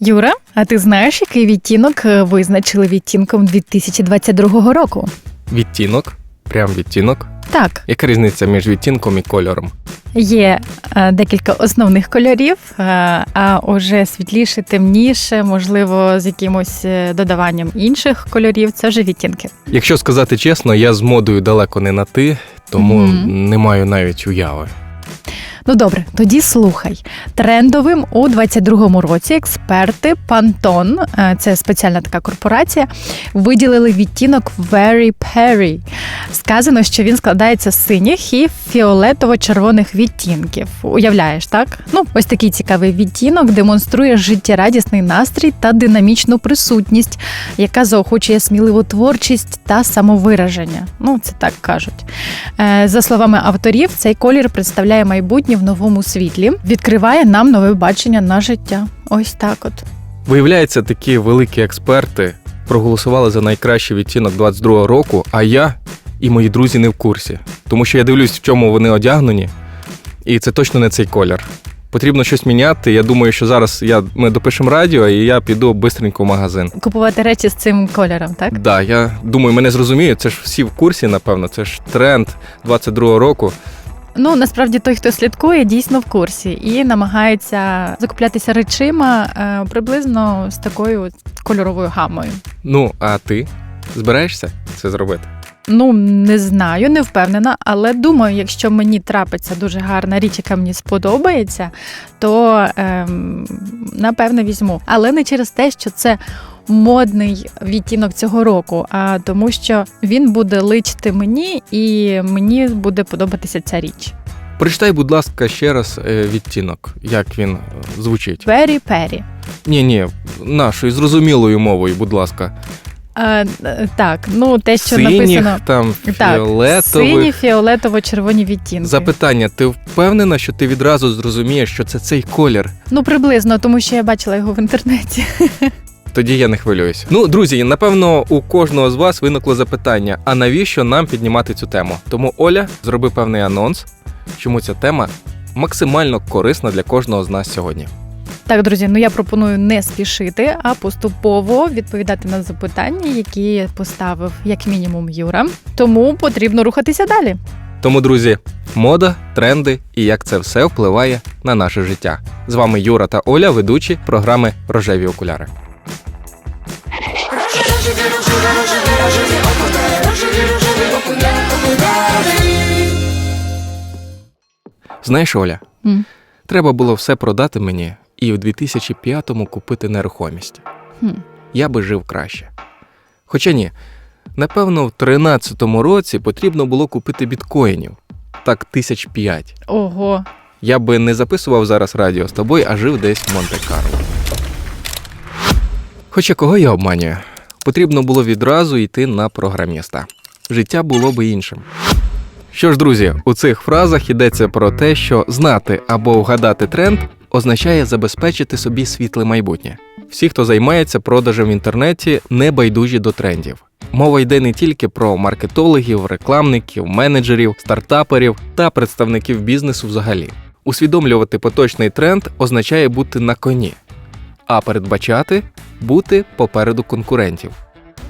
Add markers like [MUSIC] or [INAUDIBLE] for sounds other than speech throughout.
Юра, а ти знаєш, який відтінок е, визначили відтінком 2022 року? Відтінок, прям відтінок. Так, Яка різниця між відтінком і кольором? є е, декілька основних кольорів, е, а уже світліше, темніше, можливо, з якимось е, додаванням інших кольорів. Це вже відтінки. Якщо сказати чесно, я з модою далеко не на ти, тому Мгм. не маю навіть уяви. Ну добре, тоді слухай. Трендовим у 22-му році експерти Pantone, е, це спеціальна така корпорація, виділили відтінок Very Perry. Сказано, що він складається з синіх і фіолетово-червоних відтінків. Уявляєш, так? Ну, ось такий цікавий відтінок демонструє життєрадісний настрій та динамічну присутність, яка заохочує сміливу творчість та самовираження. Ну, це так кажуть. Е, За словами авторів, цей колір представляє майбутнє в новому світлі, відкриває нам нове бачення на життя. Ось так от. Виявляється, такі великі експерти проголосували за найкращий відтінок 22-го року, а я і мої друзі не в курсі. Тому що я дивлюсь, в чому вони одягнені, і це точно не цей колір. Потрібно щось міняти. Я думаю, що зараз я, ми допишемо радіо, і я піду бистренько в магазин. Купувати речі з цим кольором, так? Да, я думаю, мене зрозуміють. Це ж всі в курсі, напевно. Це ж тренд 22-го року. Ну насправді той, хто слідкує, дійсно в курсі і намагається закуплятися речима е, приблизно з такою кольоровою гамою. Ну, а ти збираєшся це зробити? Ну не знаю, не впевнена, але думаю, якщо мені трапиться дуже гарна річ, яка мені сподобається, то ем, напевне візьму. Але не через те, що це модний відтінок цього року, а тому, що він буде личити мені, і мені буде подобатися ця річ. Прочитай, будь ласка, ще раз е, відтінок, як він е, звучить. Very Perry. Ні, ні, нашою зрозумілою мовою, будь ласка. А, е, так, ну те, що Синіх, написано. там Так, фіолетових. сині фіолетово-червоні відтінки. Запитання: ти впевнена, що ти відразу зрозумієш, що це цей колір? Ну, приблизно, тому що я бачила його в інтернеті. [LAUGHS] Тоді я не хвилююсь. Ну, друзі, напевно, у кожного з вас виникло запитання: а навіщо нам піднімати цю тему? Тому Оля зробив певний анонс, чому ця тема максимально корисна для кожного з нас сьогодні. Так, друзі, ну я пропоную не спішити, а поступово відповідати на запитання, які поставив як мінімум Юра. Тому потрібно рухатися далі. Тому, друзі, мода, тренди і як це все впливає на наше життя. З вами Юра та Оля, ведучі програми Рожеві окуляри. Знаєш, Оля, М. треба було все продати мені і в 2005-му купити нерухомість. Хм. Я би жив краще. Хоча ні, напевно, в 13-му році потрібно було купити біткоїнів. Так, тисяч п'ять. Ого, Я би не записував зараз радіо з тобою, а жив десь в Монте-Карло. Хоча кого я обманюю? Потрібно було відразу йти на програміста. Життя було би іншим. Що ж, друзі, у цих фразах йдеться про те, що знати або вгадати тренд означає забезпечити собі світле майбутнє. Всі, хто займається продажем в інтернеті, не байдужі до трендів. Мова йде не тільки про маркетологів, рекламників, менеджерів, стартаперів та представників бізнесу взагалі. Усвідомлювати поточний тренд означає бути на коні, а передбачати бути попереду конкурентів.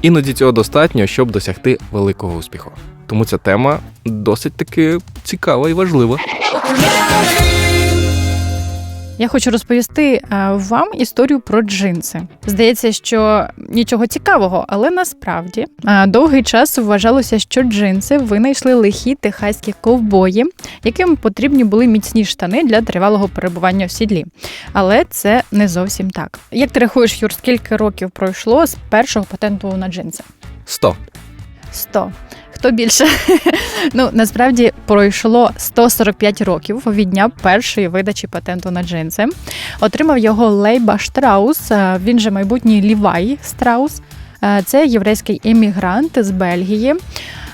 Іноді цього достатньо, щоб досягти великого успіху. Тому ця тема досить таки цікава і важлива. Я хочу розповісти е, вам історію про джинси. Здається, що нічого цікавого, але насправді е, довгий час вважалося, що джинси винайшли лихі техаські ковбої, яким потрібні були міцні штани для тривалого перебування в сідлі. Але це не зовсім так. Як ти рахуєш, Юр, скільки років пройшло з першого патенту на джинси? 100. 100. Хто більше? [LAUGHS] ну насправді пройшло 145 років від дня першої видачі патенту на джинси. Отримав його Лейба Штраус. е, Він же майбутній Лівай Страус. Е, Це єврейський емігрант з Бельгії.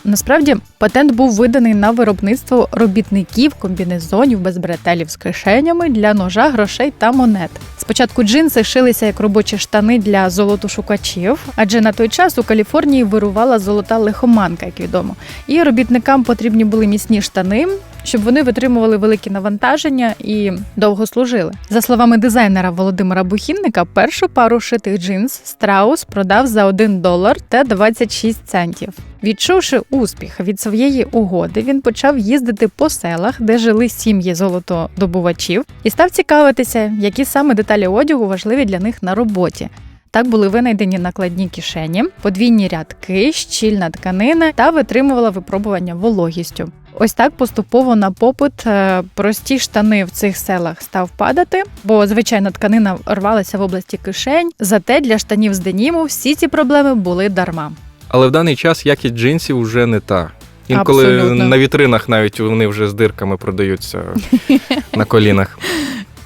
Насправді, патент був виданий на виробництво робітників комбінезонів без бретелів з кишенями для ножа, грошей та монет. Спочатку джинси шилися як робочі штани для золотошукачів, адже на той час у Каліфорнії вирувала золота лихоманка, як відомо. І робітникам потрібні були міцні штани, щоб вони витримували великі навантаження і довго служили. За словами дизайнера Володимира Бухінника, першу пару шитих джинс Страус продав за 1 долар та 26 центів. Відчувши успіх від своєї угоди, він почав їздити по селах, де жили сім'ї золотодобувачів, і став цікавитися, які саме деталі одягу важливі для них на роботі. Так були винайдені накладні кишені, подвійні рядки, щільна тканина та витримувала випробування вологістю. Ось так поступово на попит е, прості штани в цих селах став падати, бо звичайна тканина рвалася в області кишень. Зате для штанів з деніму всі ці проблеми були дарма. Але в даний час якість джинсів вже не та. Інколи Абсолютно. на вітринах навіть вони вже з дирками продаються [LAUGHS] на колінах.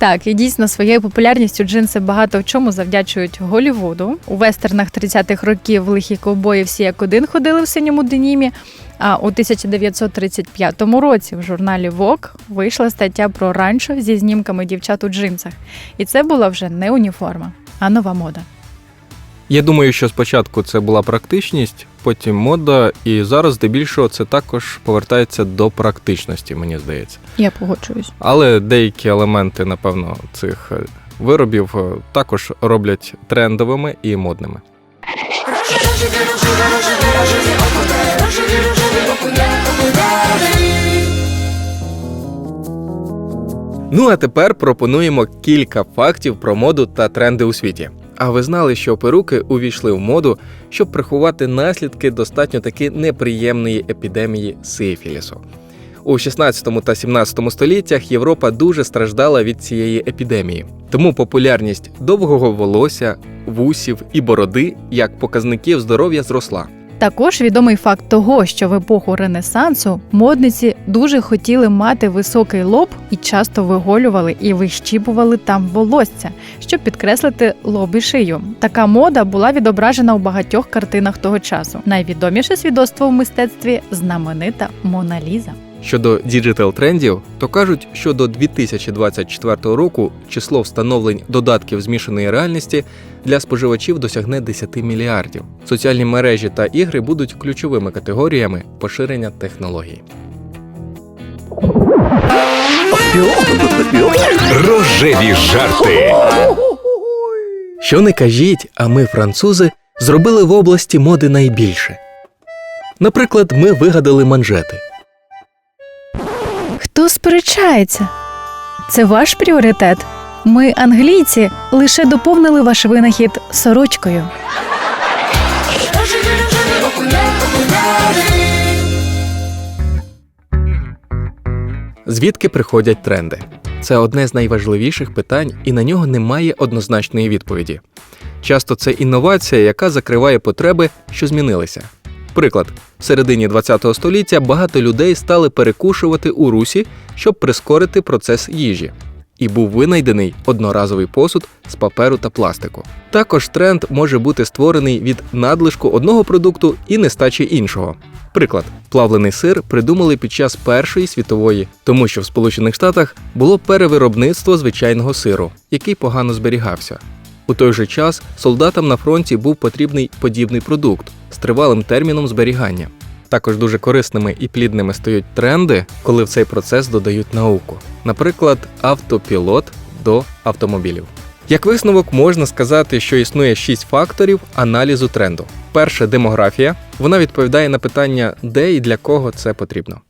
Так, і дійсно своєю популярністю джинси багато в чому завдячують Голівуду. У вестернах 30-х років лихі ковбої всі як один ходили в синьому денімі. А у 1935 році в журналі Vogue вийшла стаття про ранчо зі знімками дівчат у джинсах. І це була вже не уніформа, а нова мода. Я думаю, що спочатку це була практичність, потім мода, і зараз здебільшого це також повертається до практичності, мені здається. Я погоджуюсь. Але деякі елементи, напевно, цих е, виробів е, також роблять трендовими і модними. Ну а тепер пропонуємо кілька фактів про моду та тренди у світі. А ви знали, що перуки увійшли в моду, щоб приховати наслідки достатньо таки неприємної епідемії сифілісу. У 16 та 17 століттях Європа дуже страждала від цієї епідемії, тому популярність довгого волосся, вусів і бороди як показників здоров'я зросла. Також відомий факт того, що в епоху Ренесансу модниці дуже хотіли мати високий лоб і часто виголювали і вищіпували там волосся, щоб підкреслити лоб і шию. Така мода була відображена у багатьох картинах того часу. Найвідоміше свідоцтво в мистецтві знаменита Мона Ліза. Щодо діджитал трендів, то кажуть, що до 2024 року число встановлень додатків змішаної реальності для споживачів досягне 10 мільярдів. Соціальні мережі та ігри будуть ключовими категоріями поширення технологій. Рожеві жарти. Що не кажіть, а ми, французи, зробили в області моди найбільше. Наприклад, ми вигадали манжети. Хто сперечається? Це ваш пріоритет. Ми, англійці, лише доповнили ваш винахід сорочкою. Звідки приходять тренди? Це одне з найважливіших питань, і на нього немає однозначної відповіді. Часто це інновація, яка закриває потреби, що змінилися. Приклад, в середині ХХ століття багато людей стали перекушувати у русі, щоб прискорити процес їжі. І був винайдений одноразовий посуд з паперу та пластику. Також тренд може бути створений від надлишку одного продукту і нестачі іншого. Приклад, плавлений сир придумали під час Першої світової, тому що в Сполучених Штатах було перевиробництво звичайного сиру, який погано зберігався. У той же час солдатам на фронті був потрібний подібний продукт з тривалим терміном зберігання. Також дуже корисними і плідними стають тренди, коли в цей процес додають науку, наприклад, автопілот до автомобілів. Як висновок можна сказати, що існує шість факторів аналізу тренду. Перше демографія. Вона відповідає на питання, де і для кого це потрібно.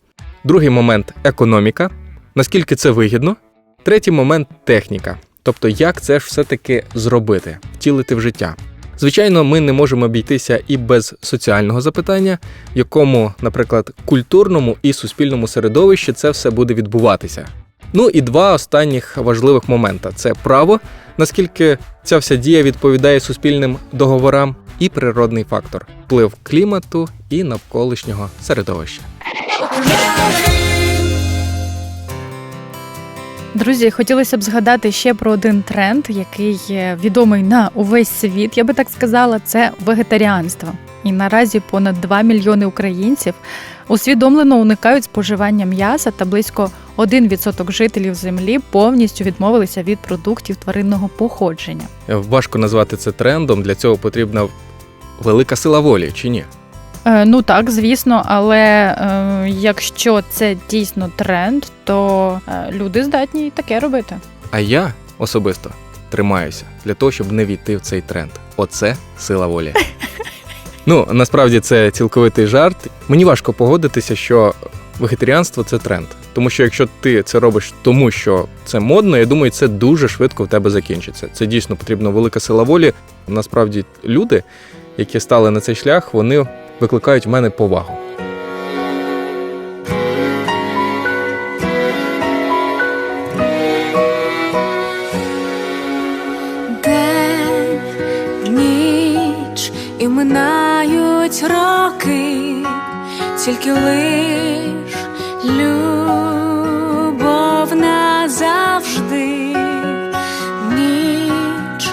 Другий момент економіка, наскільки це вигідно. Третій момент техніка, тобто як це ж все-таки зробити, втілити в життя. Звичайно, ми не можемо обійтися і без соціального запитання, в якому, наприклад, культурному і суспільному середовищі це все буде відбуватися. Ну і два останніх важливих момента: це право, наскільки ця вся дія відповідає суспільним договорам, і природний фактор вплив клімату і навколишнього середовища. Друзі, хотілося б згадати ще про один тренд, який відомий на увесь світ. Я би так сказала, це вегетаріанство. і наразі понад 2 мільйони українців усвідомлено уникають споживання м'яса та близько 1% жителів землі повністю відмовилися від продуктів тваринного походження. Важко назвати це трендом. Для цього потрібна велика сила волі, чи ні? Е, ну так, звісно, але е, якщо це дійсно тренд, то е, люди здатні і таке робити. А я особисто тримаюся для того, щоб не війти в цей тренд. Оце сила волі. [LAUGHS] Ну насправді це цілковитий жарт. Мені важко погодитися, що вегетаріанство це тренд. Тому що якщо ти це робиш тому, що це модно, я думаю, це дуже швидко в тебе закінчиться. Це дійсно потрібна велика сила волі. Насправді, люди, які стали на цей шлях, вони викликають в мене повагу. День, ніч і минають роки, тільки лиш любов назавжди, ніч,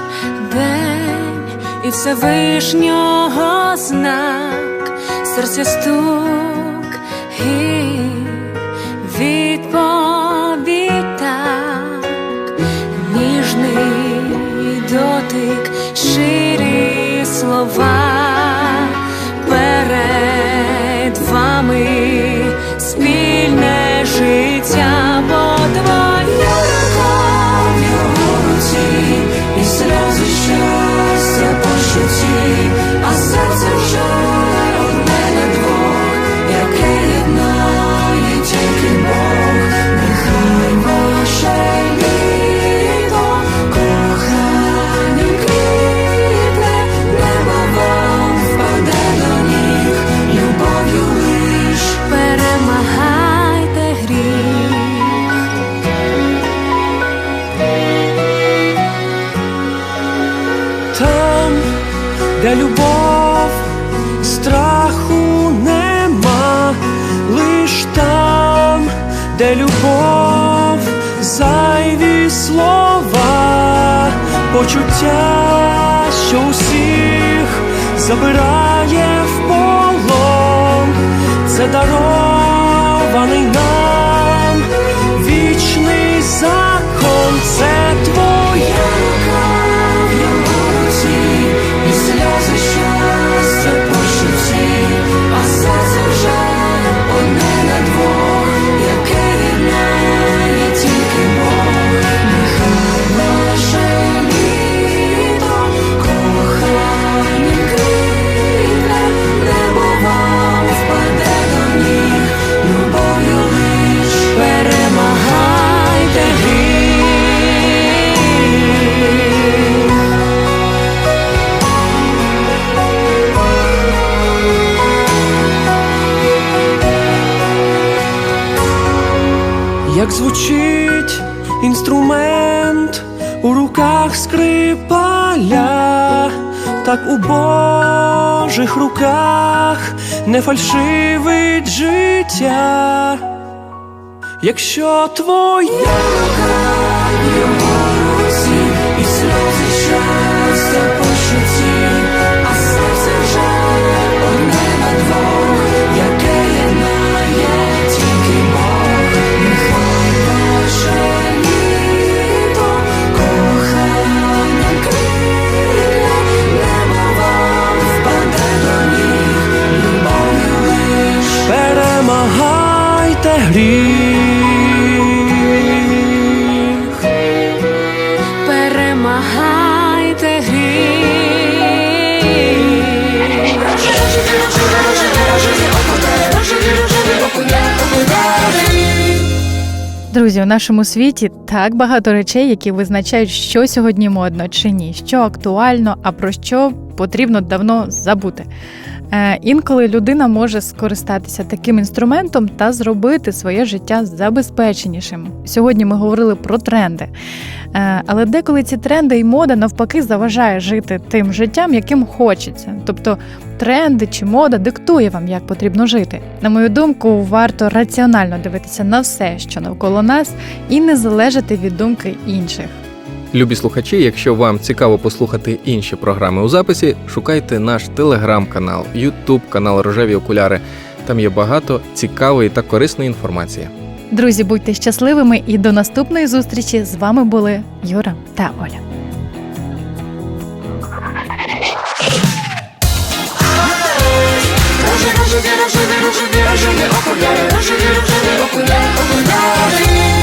день і Всевишнього знак, серця стук і відповідь так. Ніжний дотик, ширі слова де любов, страху нема, лиш там, де любов, зайві слова, почуття, що усіх забирає в полон, це дарований нам вічний закон, це твоя Як звучить інструмент у руках скрипаля, так у Божих руках не фальшивить життя. Якщо твоя рука гріх. Перемагайте гріх. Друзі, у нашому світі так багато речей, які визначають, що сьогодні модно чи ні, що актуально, а про що потрібно давно забути. Е, інколи людина може скористатися таким інструментом та зробити своє життя забезпеченішим. Сьогодні ми говорили про тренди. Е, але деколи ці тренди і мода навпаки заважає жити тим життям, яким хочеться. Тобто тренди чи мода диктує вам, як потрібно жити. На мою думку, варто раціонально дивитися на все, що навколо нас, і не залежати від думки інших. Любі слухачі, якщо вам цікаво послухати інші програми у записі, шукайте наш телеграм-канал, ютуб канал Рожеві окуляри. Там є багато цікавої та корисної інформації. Друзі, будьте щасливими і до наступної зустрічі з вами були Юра та Оля. Рожеві, рожеві, рожеві, рожеві окуляри, рожеві, рожеві окуляри, окуляри.